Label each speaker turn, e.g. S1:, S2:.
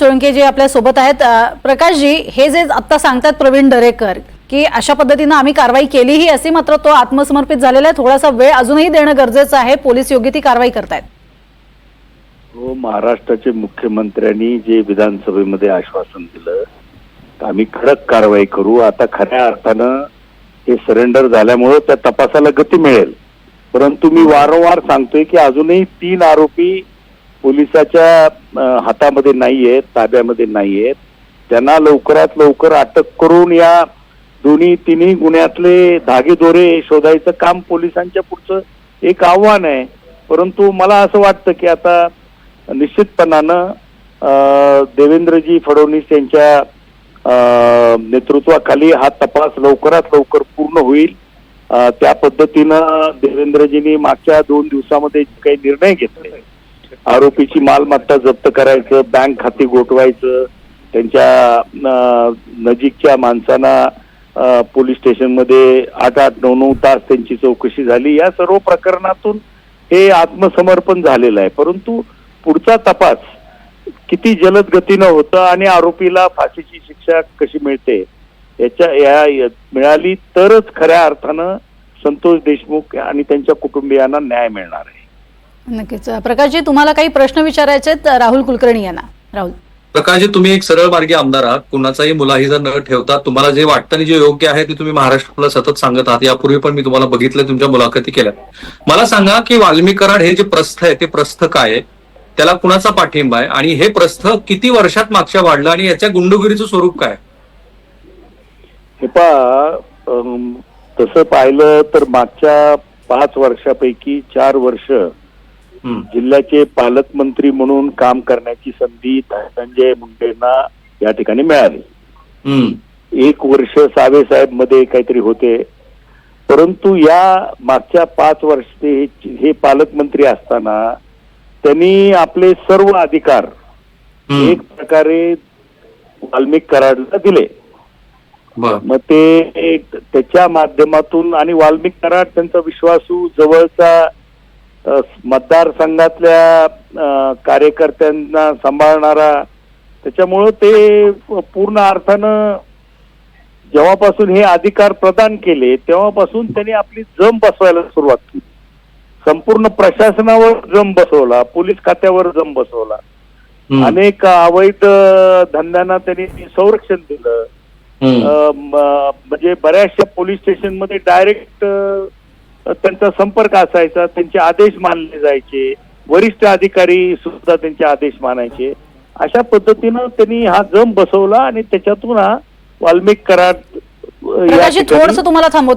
S1: सोळंके जे आपल्यासोबत आहेत प्रकाशजी हे जे आता सांगतात प्रवीण दरेकर की अशा पद्धतीनं आम्ही कारवाई केलीही असे मात्र तो आत्मसमर्पित झालेला आहे. थोडासा वेळ अजूनही देणं गरजेचं आहे. पोलीस योग्य ती कारवाई करतायत.
S2: हो महाराष्ट्राचे मुख्यमंत्र्यांनी जे विधानसभेमध्ये आश्वासन दिलं तर आम्ही कडक कारवाई करू. आता खऱ्या अर्थानं हे सरेंडर झाल्यामुळं त्या तपासाला गती मिळेल. परंतु मी वारंवार सांगतोय की अजूनही तीन आरोपी पोलिसाच्या हातामध्ये नाहीये ताब्यामध्ये नाहीये. त्यांना लवकरात लवकर अटक करून या दोन्ही तिन्ही गुन्ह्यातले धागेदोरे शोधायचं काम पोलिसांच्या पुढचं एक आव्हान आहे. परंतु मला असं वाटतं की आता निश्चितपणानं अं, देवेंद्रजी फडणवीस यांच्या नेतृत्वाखाली हा तपास लवकरात लवकर पूर्ण होईल. त्या पद्धतीनं देवेंद्रजींनी मागच्या दोन दिवसामध्ये काही निर्णय घेतले आरोपीची मालमत्ता जप्त करायचं बँक खाती गोठवायचं त्यांच्या नजीकच्या माणसांना पोलीस स्टेशनमध्ये आठ आठ नऊ नऊ तास त्यांची चौकशी झाली. या सर्व प्रकरणातून हे आत्मसमर्पण झालेलं आहे. परंतु पुढचा तपास किती जलद गतीनं होतं आणि आरोपीला फाशीची शिक्षा कशी मिळते याच्या या- मिळाली तरच खऱ्या अर्थानं संतोष देशमुख आणि त्यांच्या कुटुंबियांना न्याय मिळणार आहे.
S1: नक्कीच. प्रकाशजी तुम्हाला काही प्रश्न विचारायचे आहेत? राहुल कुलकर्णी यांना. राहुल.
S3: प्रकाशजी तुम्ही एक सरळ मार्गी आमदार आहात. कुणाचाही मुलाहिजा न ठेवता तुम्हाला जे वाटतं आणि जे योग्य आहे ते तुम्ही महाराष्ट्राला सतत सांगत आहात. यापूर्वी पण मी तुम्हाला बघितलं तुमच्या मुलाखती केल्या मला सांगा की वाल्मी कराड हे जे प्रस्थ आहे ते प्रस्थ काय आहे? त्याला कुणाचा पाठिंबा आहे? आणि हे प्रस्थ किती वर्षात मागच्या वाढलं आणि याच्या गुंडगिरीचं स्वरूप काय
S2: हे तसं पाहिलं तर मागच्या पाच वर्षापैकी चार वर्ष जिल्ह्याचे पालकमंत्री म्हणून काम करण्याची संधी धनंजय मुंडेंना या ठिकाणी मिळाली. एक वर्ष सावे साहेबमध्ये काहीतरी होते. परंतु या मागच्या पाच वर्ष ते हे पालकमंत्री असताना त्यांनी आपले सर्व अधिकार. एक प्रकारे वाल्मिक कराडला दिले. मग ते त्याच्या माध्यमातून आणि वाल्मिक कराड त्यांचा विश्वासू जवळचा मतदारसंघातल्या कार्यकर्त्यांना सांभाळणारा त्याच्यामुळं ते पूर्ण अर्थानं जेव्हापासून हे अधिकार प्रदान केले तेव्हापासून त्यांनी आपली जम बसवायला सुरुवात केली. संपूर्ण प्रशासनावर जम बसवला पोलीस खात्यावर जम बसवला. अनेक अवैध धंद्यांना त्यांनी संरक्षण दिलं. म्हणजे बऱ्याचशा पोलीस स्टेशनमध्ये डायरेक्ट त्यांचा संपर्क असायचा त्यांचे आदेश मानले जायचे. वरिष्ठ अधिकारी सुद्धा त्यांचे आदेश मानायचे. अशा पद्धतीनं त्यांनी हा जम बसवला आणि त्याच्यातून हा वाल्मिक ठिकाणी-
S1: थोडंसं तुम्हाला थांबवत.